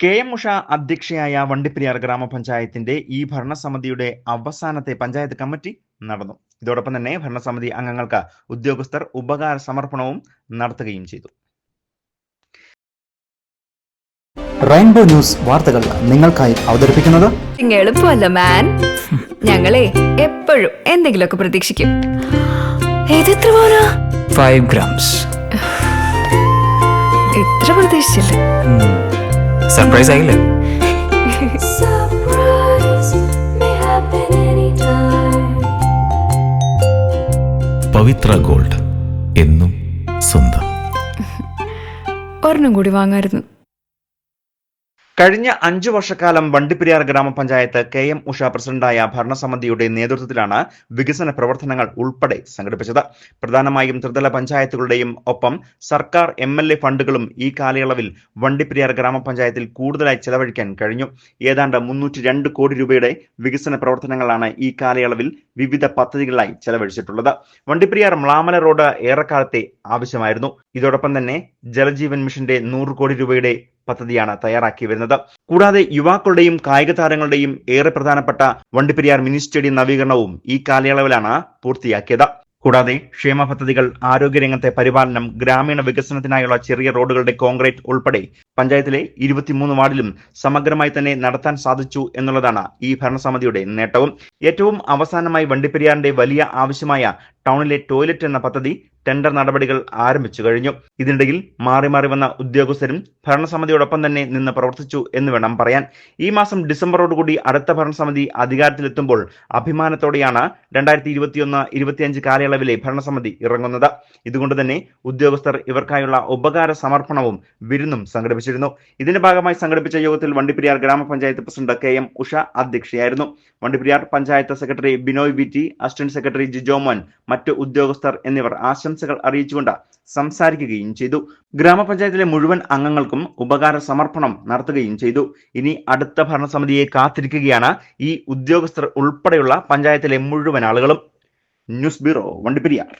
K M Usha അധ്യക്ഷയായ വണ്ടിപ്പെരിയാർ ഗ്രാമപഞ്ചായത്തിന്റെ ഈ ഭരണസമിതിയുടെ അവസാനത്തെ പഞ്ചായത്ത് കമ്മിറ്റി നടന്നു. ഇതോടൊപ്പം തന്നെ ഭരണസമിതി അംഗങ്ങൾക്ക് ഉദ്യോഗസ്ഥർ ഉപകാര സമർപ്പണവും നടത്തുകയും ചെയ്തു. റെയിൻബോ ന്യൂസ് വാർത്തകൾ നിങ്ങൾക്കായി അവതരിപ്പിക്കുന്നത് എളുപ്പമല്ല മാൻ. ഞങ്ങളെ എപ്പോഴും എന്തെങ്കിലുമൊക്കെ പ്രതീക്ഷിക്കും. ഏതെത്ര പോരാ ഫൈവ് ഗ്രാംസ്. എത്ര പ്രതീക്ഷിച്ചില്ല? സർപ്രൈസ് ആയില്ലേ? Surprise may happen anytime. Pavithra gold എന്നും സ്വന്തം. ഒരെണ്ണം കൂടി വാങ്ങായിരുന്നു. കഴിഞ്ഞ അഞ്ചു വർഷക്കാലം വണ്ടിപ്പെരിയാർ ഗ്രാമപഞ്ചായത്ത് കെ എം ഉഷ പ്രസിഡന്റായ ഭരണസമിതിയുടെ നേതൃത്വത്തിലാണ് വികസന പ്രവർത്തനങ്ങൾ ഉൾപ്പെടെ സംഘടിപ്പിച്ചത്. പ്രധാനമായും ത്രിതല പഞ്ചായത്തുകളുടെയും ഒപ്പം സർക്കാർ എം എൽ എ ഫണ്ടുകളും ഈ കാലയളവിൽ വണ്ടിപ്പെരിയാർ ഗ്രാമപഞ്ചായത്തിൽ കൂടുതലായി ചെലവഴിക്കാൻ കഴിഞ്ഞു. ഏതാണ്ട് മുന്നൂറ്റി രണ്ട് കോടി രൂപയുടെ വികസന പ്രവർത്തനങ്ങളാണ് ഈ കാലയളവിൽ വിവിധ പദ്ധതികളായി ചെലവഴിച്ചിട്ടുള്ളത്. വണ്ടിപ്പെരിയാർ മ്ലാമല റോഡ് ഏറെക്കാലത്തെ ആവശ്യമായിരുന്നു. ഇതോടൊപ്പം തന്നെ ജലജീവൻ മിഷന്റെ നൂറ് കോടി രൂപയുടെ പദ്ധതിയാണ് തയ്യാറാക്കി വരുന്നത്. കൂടാതെ യുവാക്കളുടെയും കായിക താരങ്ങളുടെയും ഏറെ പ്രധാനപ്പെട്ട വണ്ടിപ്പെരിയാർ മിനി സ്റ്റേഡിയം നവീകരണവും ഈ കാലയളവിലാണ് പൂർത്തിയാക്കിയത്. കൂടാതെ ക്ഷേമ പദ്ധതികൾ ആരോഗ്യരംഗത്തെ പരിപാലനം ഗ്രാമീണ വികസനത്തിനായുള്ള ചെറിയ റോഡുകളുടെ കോൺക്രീറ്റ് ഉൾപ്പെടെ പഞ്ചായത്തിലെ ഇരുപത്തിമൂന്ന് വാർഡിലും സമഗ്രമായി തന്നെ നടത്താൻ സാധിച്ചു എന്നുള്ളതാണ് ഈ ഭരണസമിതിയുടെ നേട്ടവും. ഏറ്റവും അവസാനമായി വണ്ടിപ്പെരിയാറിന്റെ വലിയ ആവശ്യമായ ടൗണിലെ ടോയ്ലറ്റ് എന്ന പദ്ധതി ടെൻഡർ നടപടികൾ ആരംഭിച്ചു കഴിഞ്ഞു. ഇതിനിടയിൽ മാറി മാറി വന്ന ഉദ്യോഗസ്ഥരും ഭരണസമിതിയോടൊപ്പം തന്നെ നിന്ന് പ്രവർത്തിച്ചു എന്ന് വേണം പറയാൻ. ഈ മാസം ഡിസംബറോടുകൂടി അടുത്ത ഭരണസമിതി അധികാരത്തിലെത്തുമ്പോൾ അഭിമാനത്തോടെയാണ് രണ്ടായിരത്തി ഇരുപത്തിയൊന്ന് ഇരുപത്തിയഞ്ച് കാലയളവിലെ ഭരണസമിതി ഇറങ്ങുന്നത്. ഇതുകൊണ്ട് തന്നെ ഉദ്യോഗസ്ഥർ ഇവർക്കായുള്ള ഉപകാര സമർപ്പണവും വിരുന്നും സംഘടിപ്പിച്ചിരുന്നു. ഇതിന്റെ ഭാഗമായി സംഘടിപ്പിച്ച യോഗത്തിൽ വണ്ടിപ്പെരിയാർ ഗ്രാമപഞ്ചായത്ത് president K M Usha അധ്യക്ഷയായിരുന്നു. Vandiperiyar panchayat secretary Binoy V T assistant secretary Jijo Mon മറ്റ് ഉദ്യോഗസ്ഥർ എന്നിവർ ആശംസകൾ അറിയിച്ചുകൊണ്ട് സംസാരിക്കുകയും ചെയ്തു. ഗ്രാമപഞ്ചായത്തിലെ മുഴുവൻ അംഗങ്ങൾക്കും ഉപകാര സമർപ്പണം നടത്തുകയും ചെയ്തു. ഇനി അടുത്ത ഭരണസമിതിയെ കാത്തിരിക്കുകയാണ് ഈ ഉദ്യോഗസ്ഥർ ഉൾപ്പെടെയുള്ള പഞ്ചായത്തിലെ മുഴുവൻ ആളുകളും. News bureau Vandiperiyar.